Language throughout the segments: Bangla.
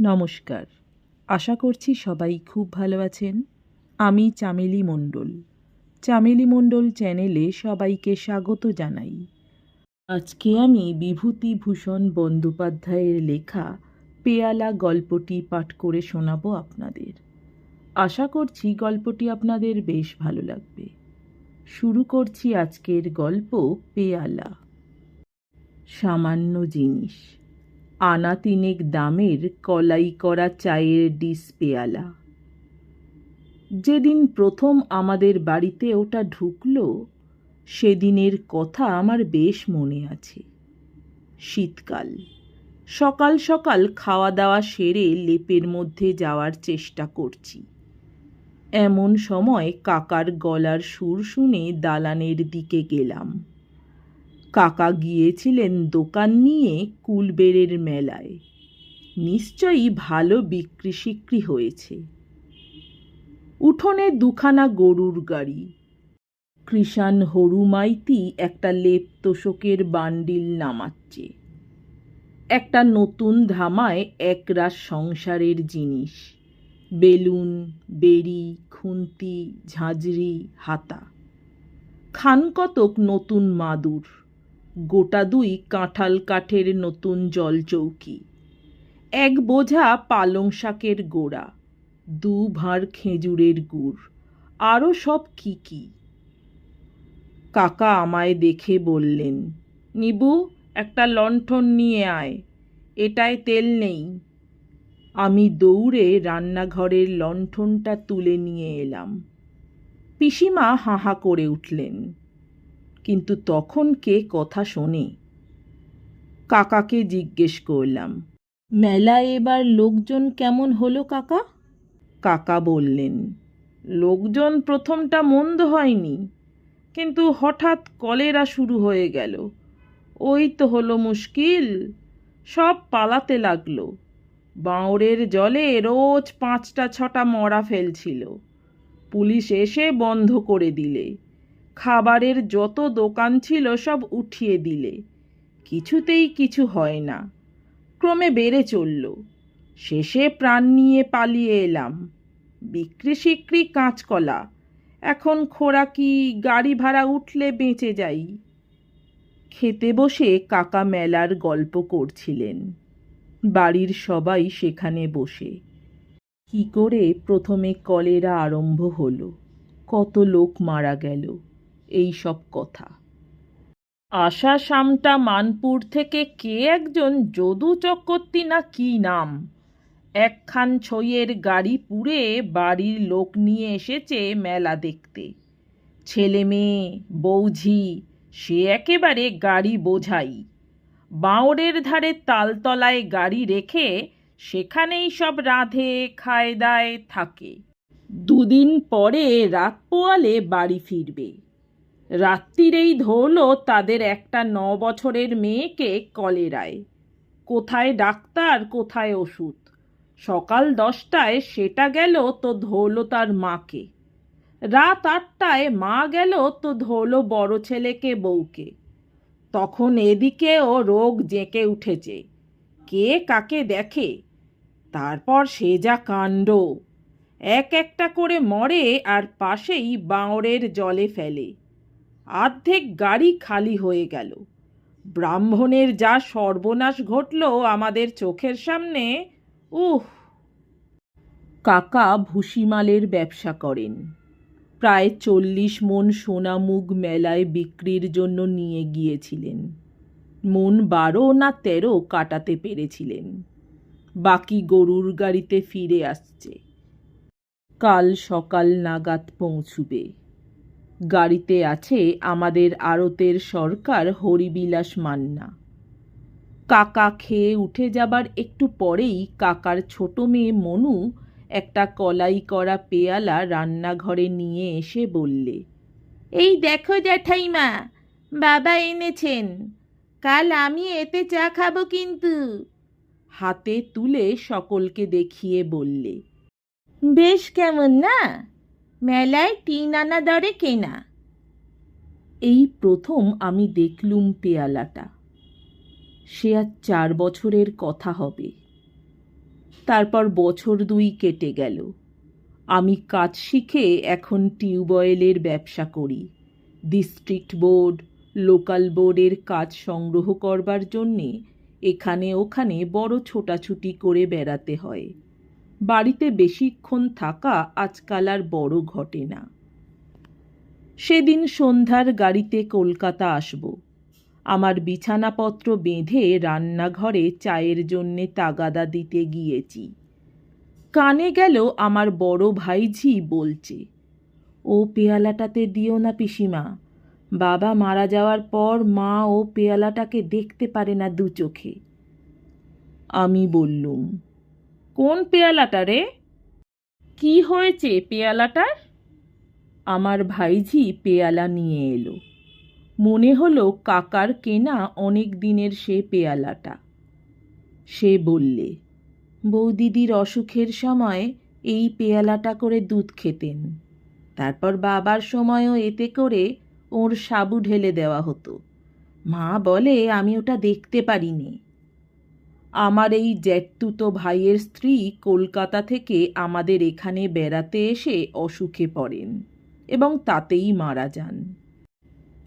নমস্কার। আশা করছি সবাই খুব ভালো আছেন। আমি চামেলি মণ্ডল। চামেলি মণ্ডল চ্যানেলে সবাইকে স্বাগত জানাই। আজকে আমি বিভূতিভূষণ বন্দ্যোপাধ্যায়ের লেখা পেয়ালা গল্পটি পাঠ করে শোনাবো আপনাদের। আশা করছি গল্পটি আপনাদের বেশ ভালো লাগবে। শুরু করছি আজকের গল্প পেয়ালা। সামান্য জিনিস। আনা তিনেক দামের কলাই করা চায়ের ডিস পেয়ালা। যেদিন প্রথম আমাদের বাড়িতে ওটা ঢুকল, সেদিনের কথা আমার বেশ মনে আছে। শীতকাল। সকাল সকাল খাওয়া দাওয়া সেরে লেপের মধ্যে যাওয়ার চেষ্টা করছি। এমন সময় কাকার গলার সুর শুনে দালানের দিকে গেলাম। কাকা গিয়েছিলেন দোকান নিয়ে কুলবেড়ের মেলায়। নিশ্চয়ই ভালো বিক্রি সিক্রি হয়েছে। উঠোনে দুখানা গরুর গাড়ি। কৃষাণ হরুমাইতি একটা লেপ তোষকের বান্ডিল নামাচ্ছে। একটা নতুন ধামায় একরাশ সংসারের জিনিস। বেলুন, বেড়ি, খুন্তি, ঝাঁঝরি, হাতা। খানকতক নতুন মাদুর। গোটা দুই কাঁঠাল কাঠের নতুন জলচৌকি এক বোঝা পালং শাকের গোড়া, দু ভাঁড় খেজুরের গুড় আরও সব কি কি। কাকা আমায় দেখে বললেন, নিবু, একটা লণ্ঠন নিয়ে আয়, এটায় তেল নেই। আমি দৌড়ে রান্নাঘরের লণ্ঠনটা তুলে নিয়ে এলাম। পিসিমা হাহা করে উঠলেন কিন্তু তখন কে কথা শোনে? কাকাকে জিজ্ঞেস করলাম, মেলায় এবার লোকজন কেমন হলো কাকা? কাকা বললেন, লোকজন প্রথমটা মন্দ হয়নি, কিন্তু হঠাৎ কলেরা শুরু হয়ে গেল। ওই তো হলো মুশকিল, সব পালাতে লাগল। বাঁওড়ের জলে রোজ পাঁচটা ছটা মরা ফেলছিল। পুলিশ এসে বন্ধ করে দিলে। খাবারের যত দোকান ছিল সব উঠিয়ে দিলে। কিছুতেই কিছু হয় না। ক্রমে বেড়ে চলল। শেষে প্রাণ নিয়ে পালিয়ে এলাম। বিক্রি সিক্রি কাঁচকলা। এখন খোরা খোরাকি গাড়ি ভাড়া উঠলে বেঁচে যাই? খেতে বসে কাকা মেলার গল্প করছিলেন। বাড়ির সবাই সেখানে বসে। কি করে প্রথমে কলেরা আরম্ভ হলো? কত লোক মারা গেল? এই সব কথা। আশা শামটা মানপুর থেকে কে একজন যদু চক্রবর্তী না কি নাম? একখান ছইয়ের গাড়ি পুড়ে বাড়ির লোক নিয়ে এসেছে মেলা দেখতে। ছেলে মেয়ে, বৌঝি, সে একেবারে গাড়ি বোঝাই। বাঁওড়ের ধারে তালতলায় গাড়ি রেখে সেখানেই সব রাঁধে, খায়, দায়, থাকে। দুদিন পরে রাত পোয়ালে বাড়ি ফিরবে। রাত্রিরেই ধরল তাদের একটা ন বছরের মেয়েকে কলেরায়। কোথায় ডাক্তার, কোথায় ওষুধ। সকাল দশটায় সেটা গেল তো ধরল তার মাকে। রাত আটটায় মা গেল তো ধরল বড় ছেলেকে, বউকে। তখন এদিকেও রোগ জেঁকে উঠেছে। কে কাকে দেখে? তারপর সে যা কাণ্ড। এক একটা করে মরে আর পাশেই বাঁওড়ের জলে ফেলে। আর্ধেক গাড়ি খালি হয়ে গেল। ব্রাহ্মণের যা সর্বনাশ ঘটল আমাদের চোখের সামনে, উহ! কাকা ভুসিমালের ব্যবসা করেন। প্রায় চল্লিশ মন সোনা মুগ মেলায় বিক্রির জন্য নিয়ে গিয়েছিলেন। মন বারো না তেরো কাটাতে পেরেছিলেন। বাকি গরুর গাড়িতে ফিরে আসছে। কাল সকাল নাগাদ পৌঁছবে। গাড়িতে আছে আমাদের আড়তের সরকার হরিবিলাস মান্না। কাকা খেয়ে উঠে যাবার একটু পরেই কাকার ছোট মেয়ে মনু একটা কলাই করা পেয়ালা রান্নাঘরে নিয়ে এসে বললে, এই দেখো জ্যাঠাইমা, বাবা এনেছেন। কাল আমি এতে চা খাব কিন্তু। হাতে তুলে সকলকে দেখিয়ে বললে, বেশ কেমন না? মেলায় তিন আনা দরে কেনা। এই প্রথম আমি দেখলুম পেয়ালাটা। সে আর চার বছরের কথা হবে। তারপর বছর দুই কেটে গেল। আমি কাজ শিখে এখন টিউবওয়েলের ব্যবসা করি। ডিস্ট্রিক্ট বোর্ড, লোকাল বোর্ডের কাজ সংগ্রহ করবার জন্যে এখানে ওখানে বড় ছোটাছুটি করে বেড়াতে হয়। বাড়িতে বেশিক্ষণ থাকা আজকাল আর বড় ঘটে না। সেদিন সন্ধ্যার গাড়িতে কলকাতা আসব। আমার বিছানাপত্র বেঁধে রান্নাঘরে চায়ের জন্যে তাগাদা দিতে গিয়েছি। কানে গেল আমার বড় ভাইঝি বলছে, ও পেয়ালাটাতে দিও না পিসিমা। বাবা মারা যাওয়ার পর মা ও পেয়ালাটাকে দেখতে পারে না দু চোখে। আমি বললুম কোন পেয়ালাটা রে কি হয়েছে পেয়ালাটার? আমার ভাইঝি পেয়ালা নিয়ে এলো। মনে হলো কাকার কেনা অনেক দিনের সে পেয়ালাটা। সে বললে, বৌদিদির অসুখের সময় এই পেয়ালাটা করে দুধ খেতেন। তারপর বাবার সময়ও এতে করে ওর সাবু ঢেলে দেওয়া হতো। মা বলে, আমি ওটা দেখতে পারিনি। আমার এই জ্যাঠতুতো ভাইয়ের স্ত্রী কলকাতা থেকে আমাদের এখানে বেড়াতে এসে অসুখে পড়েন এবং তাতেই মারা যান।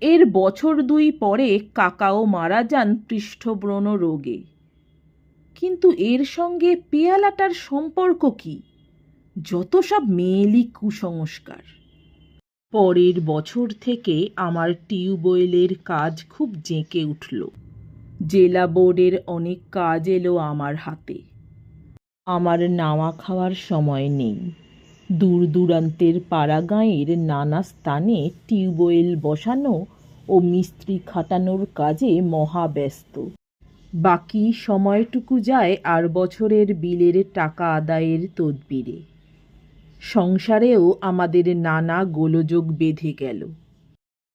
এর বছর দুই পরে কাকাও মারা যান পৃষ্ঠব্রণ রোগে। কিন্তু এর সঙ্গে পেয়ালাটার সম্পর্ক কি? যত সব মেয়েলি কুসংস্কার। পরের বছর থেকে আমার টিউবওয়েলের কাজ খুব জেঁকে উঠল। জেলা বোর্ডের অনেক কাজ এলো আমার হাতে। আমার নাওয়া খাওয়ার সময় নেই। দূর দূরান্তের পাড়াগাঁয়ের নানা স্থানে টিউবওয়েল বসানো ও মিস্ত্রি খাটানোর কাজে মহাব্যস্ত। বাকি সময়টুকু যায় আর বছরের বিলের টাকা আদায়ের তদবিরে। সংসারেও আমাদের নানা গোলযোগ বেঁধে গেল।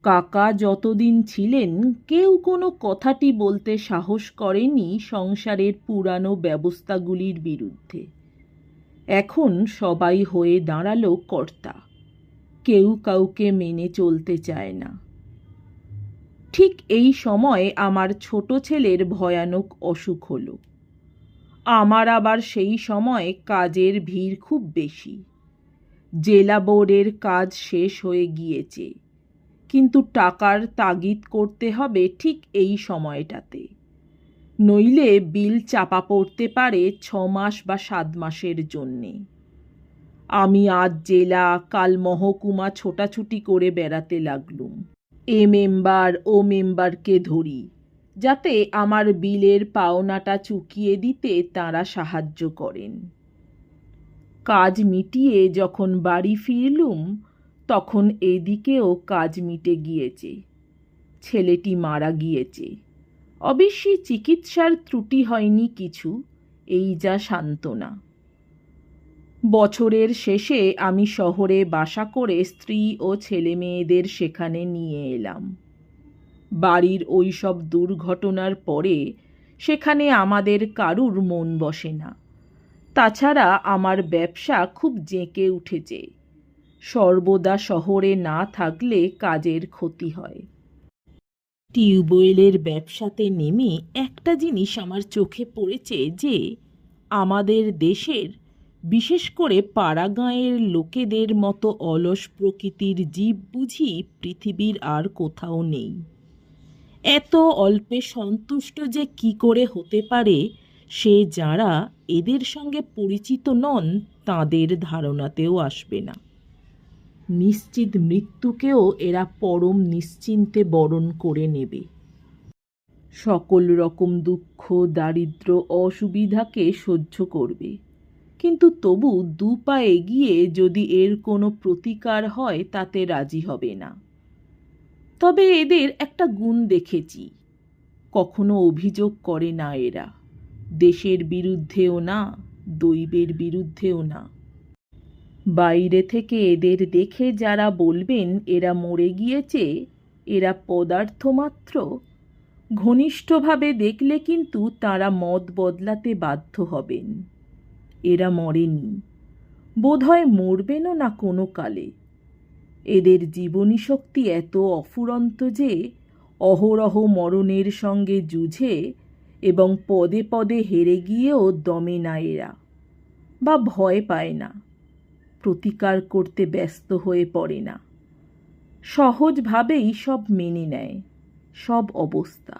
কাকা যতদিন ছিলেন, কেউ কোনো কথাটি বলতে সাহস করেনি সংসারের পুরানো ব্যবস্থাগুলির বিরুদ্ধে। এখন সবাই হয়ে দাঁড়াল কর্তা। কেউ কাউকে মেনে চলতে চায় না। ঠিক এই সময় আমার ছোট ছেলের ভয়ানক অসুখ হলো। আমার আবার সেই সময় কাজের ভিড় খুব বেশি। জেলা বোর্ডের কাজ শেষ হয়ে গিয়েছে। কিন্তু টাকার তাগিদ করতে হবে ঠিক এই সময়টাতে। নইলে বিল চাপা পড়তে পারে ছ মাস বা সাত মাসের জন্যে। আমি আজ জেলা, কাল মহকুমা ছোটাছুটি করে বেড়াতে লাগলুম। এ মেম্বার, ও মেম্বারকে ধরি, যাতে আমার বিলের পাওনাটা চুকিয়ে দিতে তারা সাহায্য করেন। কাজ মিটিয়ে যখন বাড়ি ফিরলুম তখন এদিকেও কাজ মিটে গিয়েছে। ছেলেটি মারা গিয়েছে। অবশ্যই চিকিৎসার ত্রুটি হয়নি কিছু, এই যা সান্ত্বনা। বছরের শেষে আমি শহরে বাসা করে স্ত্রী ও ছেলে মেয়েদের সেখানে নিয়ে এলাম। বাড়ির ওই সব দুর্ঘটনার পরে সেখানে আমাদের কারুর মন বসে না। তাছাড়া আমার ব্যবসা খুব জেঁকে উঠেছে। সর্বদা শহরে না থাকলে কাজের ক্ষতি হয়। টিউবওয়েলের ব্যবসাতে নেমে একটা জিনিস আমার চোখে পড়েছে যে, আমাদের দেশের, বিশেষ করে পাড়াগাঁয়ের লোকেদের মতো অলস প্রকৃতির জীব বুঝি পৃথিবীর আর কোথাও নেই। এত অল্পে সন্তুষ্ট যে কি করে হতে পারে, সে যারা এদের সঙ্গে পরিচিত নন, তাদের ধারণাতেও আসবে না। নিশ্চিত মৃত্যুকেও এরা পরম নিশ্চিন্তে বরণ করে নেবে। সকল রকম দুঃখ, দারিদ্র, অসুবিধাকে সহ্য করবে। কিন্তু তবু দু পা এগিয়ে যদি এর কোনো প্রতিকার হয়, তাতে রাজি হবে না। তবে এদের একটা গুণ দেখেছি। কখনো অভিযোগ করে না এরা। দেশের বিরুদ্ধেও না, দৈবের বিরুদ্ধেও না। বাইরে থেকে এদের দেখে যারা বলবেন, এরা মরে গিয়েছে, এরা পদার্থ মাত্র। ঘনিষ্ঠভাবে দেখলে কিন্তু তারা মত বদলাতে বাধ্য হবেন। এরা মরেনি। বোধহয় মরবেনও না কোনো কালে। এদের জীবনী শক্তি এত অফুরন্ত যে, অহরহ মরণের সঙ্গে যুঝে এবং পদে পদে হেরে গিয়েও দমে না এরা। বা ভয় পায় না। প্রতিকার করতে ব্যস্ত হয়ে পড়ে না। সহজভাবেই সব মেনে নেয়, সব অবস্থা।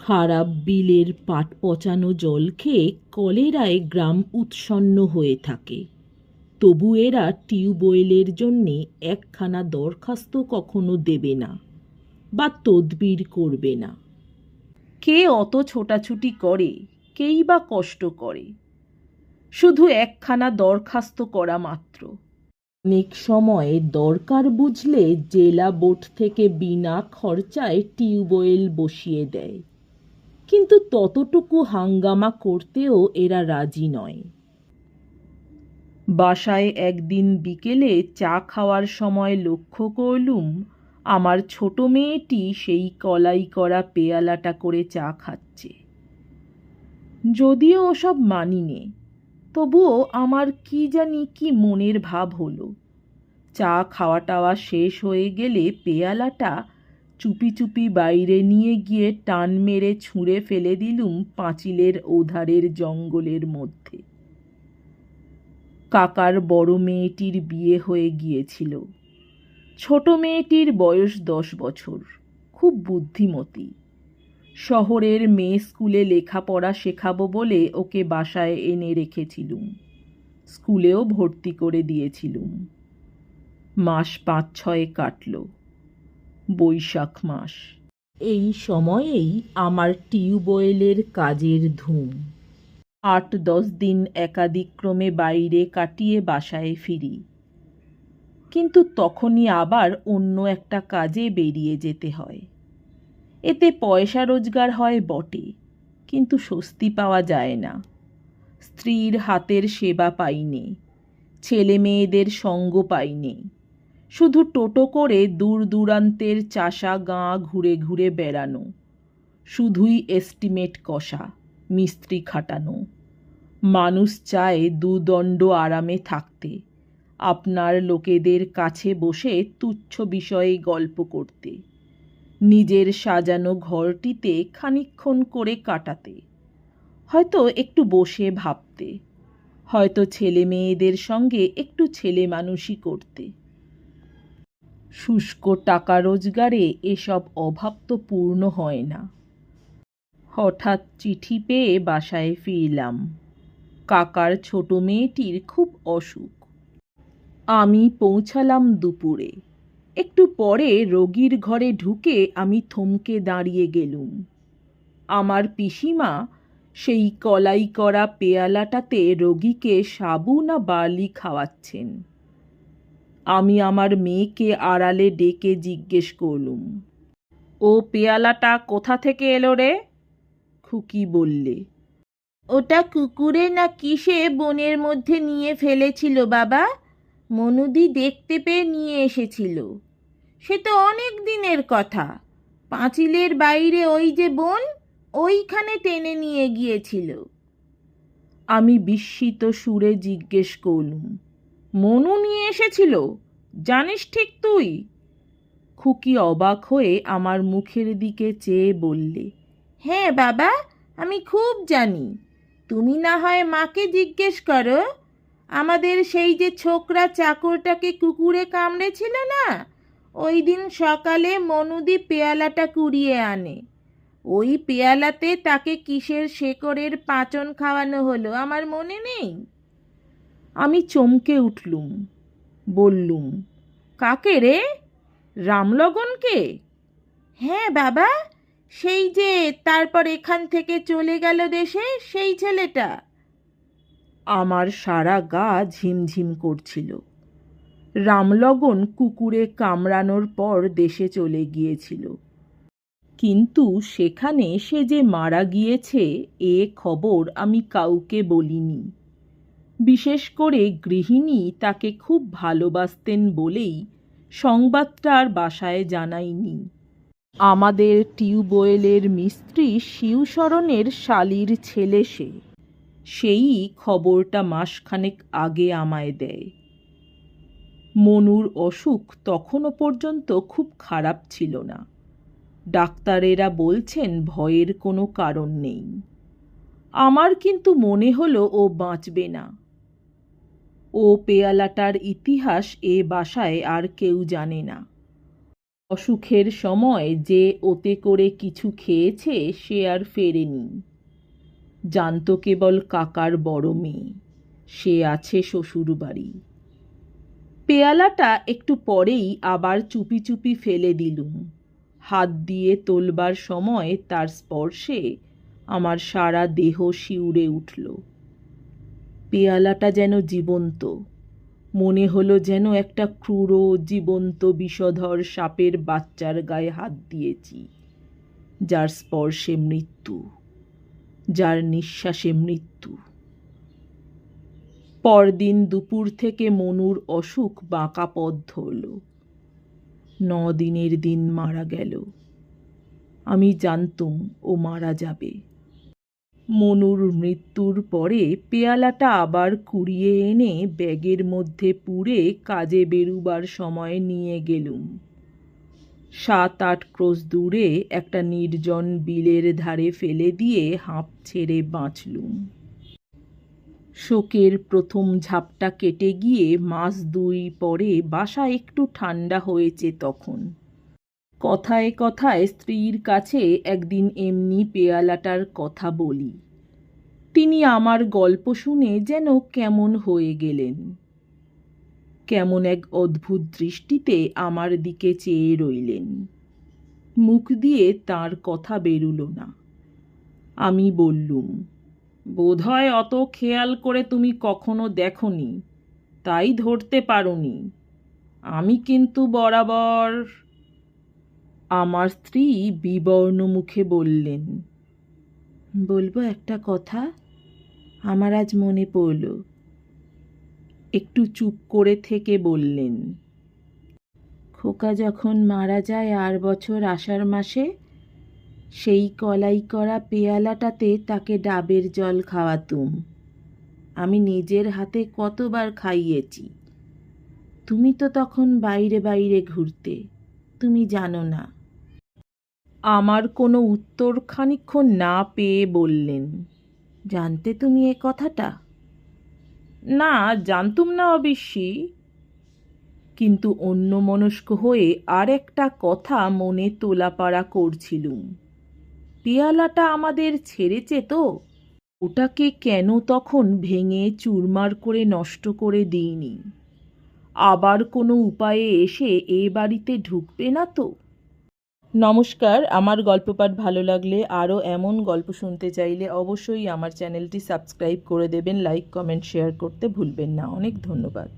খারাপ বিলের পাট পচানো জল খেয়ে কলেরায় গ্রাম উৎসন্ন হয়ে থাকে। তবু এরা টিউবওয়েলের জন্যে একখানা দরখাস্ত কখনো দেবে না বা তদবির করবে না। কে অত ছোটাছুটি করে, কেই বা কষ্ট করে? শুধু একখানা দরখাস্ত করা মাত্র। অনেক সময় দরকার বুঝলে জেলা বোর্ড থেকে বিনা খরচায় টিউবওয়েল বসিয়ে দেয়। কিন্তু ততটুকু হাঙ্গামা করতেও এরা রাজি নয়। বাসায় একদিন বিকেলে চা খাওয়ার সময় লক্ষ্য করলুম, আমার ছোট মেয়েটি সেই কলাই করা পেয়ালাটা করে চা খাচ্ছে। যদিও ওসব মানি নে তবুও আমার কি জানি কি মনের ভাব হলো। চা খাওয়া টাওয়া শেষ হয়ে গেলে পেয়ালাটা চুপি চুপি বাইরে নিয়ে গিয়ে টান মেরে ছুঁড়ে ফেলে দিলুম পাঁচিলের ওধারের জঙ্গলের মধ্যে। কাকার বড় মেয়েটির বিয়ে হয়ে গিয়েছিল। ছোট মেয়েটির বয়স দশ বছর, খুব বুদ্ধিমতী। শহরের মেয়ে স্কুলে লেখাপড়া শেখাবো বলে ওকে বাসায় এনে রেখেছিলুম। স্কুলেও ভর্তি করে দিয়েছিলুম। মাস পাঁচ ছয়ে কাটল। বৈশাখ মাস। এই সময়েই আমার টিউবওয়েলের কাজের ধুম। আট দশ দিন একাদিক্রমে বাইরে কাটিয়ে বাসায় ফিরি। কিন্তু তখনই আবার অন্য একটা কাজে বেরিয়ে যেতে হয়। এতে পয়সা রোজগার হয় বটে, কিন্তু স্বস্তি পাওয়া যায় না। স্ত্রীর হাতের সেবা পাইনি, ছেলে মেয়েদের সঙ্গ পাইনি। শুধু টোটো করে দূর দূরান্তের চাষা গাঁ ঘুরে ঘুরে বেড়ানো, শুধুই এস্টিমেট কষা, মিস্ত্রি খাটানো। মানুষ চায় দুদণ্ড আরামে থাকতে, আপনার লোকেদের কাছে বসে তুচ্ছ বিষয়ে গল্প করতে। নিজের সাজানো ঘরটিতে খানিক্ষণ করে কাটাতে। হয়তো একটু বসে ভাবতে। হয়তো ছেলে মেয়েদের সঙ্গে একটু ছেলে মানুষই করতে। শুষ্ক টাকা রোজগারে এসব অভাব তো পূর্ণ হয় না। হঠাৎ চিঠি পেয়ে বাসায় ফিরলাম। কাকার ছোট মেয়েটির খুব অসুখ। আমি পৌঁছালাম দুপুরে। একটু পরে রোগীর ঘরে ঢুকে আমি থমকে দাঁড়িয়ে গেলুম। আমার পিসিমা সেই কলাই করা পেয়ালাটাতে রোগীকে সাবু না বার্লি খাওয়াচ্ছেন। আমি আমার মেয়েকে আড়ালে ডেকে জিজ্ঞেস করলুম, ও পেয়ালাটা কোথা থেকে এলো রে? খুকি বললে, ওটা কুকুরে না কিসে বনের মধ্যে নিয়ে ফেলেছিল বাবা? মনুদি দেখতে পেয়ে নিয়ে এসেছিল। সে তো অনেক দিনের কথা। পাঁচিলের বাইরে ওই যে বোন, ওইখানে টেনে নিয়ে গিয়েছিল। আমি বিস্মিত সুরে জিজ্ঞেস করলুম, মনু নিয়ে এসেছিল? জানিস ঠিক তুই? খুকি অবাক হয়ে আমার মুখের দিকে চেয়ে বললে হ্যাঁ বাবা, আমি খুব জানি। তুমি না হয় মাকে জিজ্ঞেস করো? আমাদের সেই যে ছোকরা চাকরটাকে কুকুরে কামড়েছিল না? ওই দিন সকালে মনুদি পেয়ালাটা কুড়িয়ে আনে। ওই পেয়ালাতে তাকে কিসের শেকড়ের পাচন খাওয়ানো হলো আমার মনে নেই? আমি চমকে উঠলুম, বললুম, কাকে রে? রামলগনকে? হ্যাঁ বাবা, সেই যে তারপর এখান থেকে চলে গেল দেশে, সেই ছেলেটা। আমার সারা গা ঝিমঝিম করছিল। রামলগন কুকুরে কামড়ানোর পর দেশে চলে গিয়েছিল। কিন্তু সেখানে সে যে মারা গিয়েছে, এ খবর আমি কাউকে বলিনি। বিশেষ করে গৃহিণী তাকে খুব ভালোবাসতেন বলেই সংবাদটা আর বাসায় জানাইনি। আমাদের টিউবওয়েলের মিস্ত্রি শিবশরণের শালির ছেলে সে। সেই খবরটা মাসখানেক আগে আমায় দেয়। মনুর অসুখ তখনও পর্যন্ত খুব খারাপ ছিল না। ডাক্তারেরা বলছেন ভয়ের কোনো কারণ নেই। আমার কিন্তু মনে হলো ও বাঁচবে না। ও পেয়ালাটার ইতিহাস এ বাসায় আর কেউ জানে না। অসুখের সময় যে ওতে করে কিছু খেয়েছে সে আর ফেরেনি। জানত কেবল কাকার বড় মেয়ে। সে আছে শ্বশুরবাড়ি। পেয়ালাটা একটু পরেই আবার চুপি চুপি ফেলে দিলুম। হাত দিয়ে তোলবার সময় তার স্পর্শে আমার সারা দেহ শিউরে উঠল। পেয়ালাটা যেন জীবন্ত, মনে হলো যেন একটা ক্রূর জীবন্ত বিষধর সাপের বাচ্চার গায়ে হাত দিয়েছি, যার স্পর্শে মৃত্যু, যার নিঃশ্বাসে মৃত্যু। পরদিন দুপুর থেকে মনুর অসুখ বাঁকা পথ ধরল। ন দিনের দিন মারা গেল। আমি জানতুম ও মারা যাবে। মনুর মৃত্যুর পরে পেয়ালাটা আবার কুড়িয়ে এনে ব্যাগের মধ্যে পুরে কাজে বেরুবার সময় নিয়ে গেলুম। সাত আট ক্রোশ দূরে একটা নির্জন বিলের ধারে ফেলে দিয়ে হাঁপ ছেড়ে বাঁচলুম। শোকের প্রথম ঝাপটা কেটে গিয়ে মাস দুই পরে বাসা একটু ঠান্ডা হয়েছে তখন। কথায় কথায় স্ত্রীর কাছে একদিন এমনি পেয়ালাটার কথা বলি। তিনি আমার গল্প শুনে যেন কেমন হয়ে গেলেন। কেমন এক অদ্ভুত দৃষ্টিতে আমার দিকে চেয়ে রইলেন। মুখ দিয়ে তার কথা বেরুল না। আমি বললুম বোধহয় অত খেয়াল করে তুমি কখনো দেখনি, তাই ধরতে পারোনি। আমি কিন্তু বরাবর আমার স্ত্রী বিবর্ণ মুখে বললেন, বলব একটা কথা? আমার আজ মনে পড়ল। একটু চুপ করে থেকে বললেন, খোকা যখন মারা যায় আর বছর আষাঢ় মাসে সেই কলাই করা পেয়ালাটাতে তাকে ডাবের জল খাওয়াতুম। আমি নিজের হাতে কতবার খাইয়েছি। তুমি তো তখন বাইরে বাইরে ঘুরতে, তুমি জানো না। আমার কোনো উত্তর খানিক্ষণ না পেয়ে বললেন, জানতে তুমি এ কথাটা? না, জানতুম না অবশ্যই কিন্তু অন্যমনস্ক হয়ে আর একটা কথা মনে তোলাপাড়া করছিলুম। পেয়ালাটা আমাদের ছেড়েছে তো। ওটাকে কেন তখন ভেঙে চুরমার করে নষ্ট করে দিইনি? আবার কোনো উপায়ে এসে এ বাড়িতে ঢুকবে না তো? নমস্কার, আমার গল্প পাঠ ভালো লাগলে আরও এমন গল্প শুনতে চাইলে অবশ্যই আমার চ্যানেলটি সাবস্ক্রাইব করে দেবেন, লাইক, কমেন্ট, শেয়ার করতে ভুলবেন না। অনেক ধন্যবাদ।